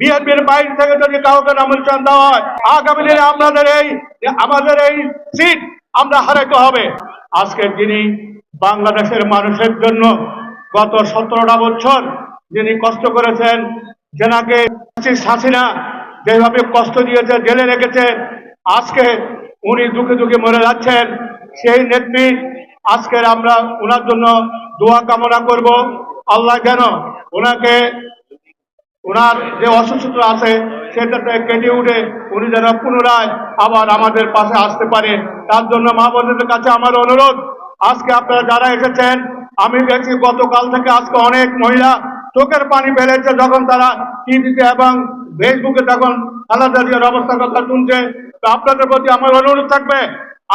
বিএনপির বাইরে থেকে যদি কাউকে নামন্ত্রণ দেওয়া হয়, আগামী দিনে আপনাদের এই, আমাদের এই সিট আমরা হারাইতে হবে। আজকে যিনি বাংলাদেশের মানুষের জন্য গত সতেরোটা বছর যিনি কষ্ট করেছেন, যেনাকে হাসিনা যেভাবে কষ্ট দিয়েছে, জেলে রেখেছে, আজকে উনি দুঃখে দুঃখে মরে যাচ্ছেন, সেই নেত্রী আজকের আমরা ওনার জন্য দোয়া কামনা করব। আল্লাহ যেন ওনাকে ওনার যে অসুস্থতা আছে সেটাতে কেটে উঠে উনি যেন পুনরায় আবার আমাদের পাশে আসতে পারে তার জন্য মা কাছে আমার অনুরোধ, আজকে আপনারা যারা এসেছেন, আমি দেখছি গতকাল থেকে আজকে অনেক মহিলা চোখের পানি ফেলেছে যখন তারা টিভিতে এবং ফেসবুকে খালাদা জিয়ার অবস্থার কথা শুনছে। তো আপনাদের প্রতি আমার অনুরোধ থাকবে,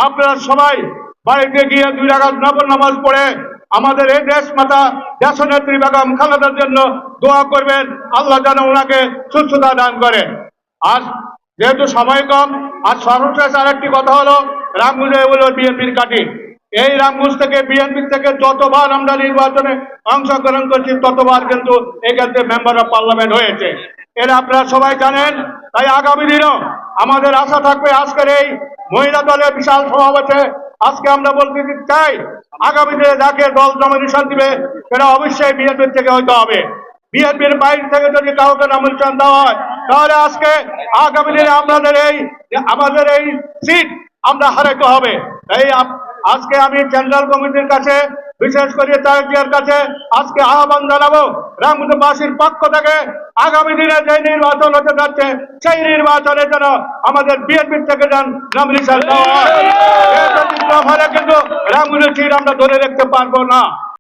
আপনারা সবাই বাড়িতে গিয়ে দুই রাখাত নবর নামাজ পড়ে আমাদের এই দেশ মাতা দেশনেত্রী বেগম খালেদার জন্য দোয়া করবেন। আল্লাহ যেন ওনাকে সুস্থতা দান করে। আর যেহেতু সময় কম আর সর্বশেষ আরেকটি কথা হলো, রামগুঞ্জে হলো বিএনপির কাটি এই রামগুঞ্জ থেকে, বিএনপি থেকে যতবার আমরা নির্বাচনে অংশগ্রহণ করছি, ততবার কিন্তু এক্ষেত্রে মেম্বার অফ পার্লামেন্ট হয়েছে। এরা আপনারা সবাই জানেন, তাই আগামী দিনও আমাদের আশা থাকবে আজকের এই মহিলা দলের বিশাল সমাবেশে আজকে আমরা বলতে চাই আগামী দিনে যাকে দল নমিনেশন দিবে, সেটা অবশ্যই বিএনপির থেকে হইতে হবে। বিএনপির বাইরে থেকে যদি কাউকে নমিনেশন দেওয়া হয়, তাহলে আজকে আগামী দিনে আমাদের এই আমাদের এই সিট আমরা হারাইতে হবে। এই আজকে আমি সেন্ট্রাল কমিটির কাছে, বিশেষ করে তার কাছে আজকে আহ্বান জানাব রামগুন্ডবাসীর পক্ষ থেকে, আগামী দিনে যে নির্বাচন হতে যাচ্ছে, সেই নির্বাচনে যেন আমাদের বিএনপির থেকে যেন নমিনেশন দেওয়া হয় এ ব্যতিক্রম হলে কিন্তু রামগুন্ডের সিট আমরা ধরে রাখতে পারব না।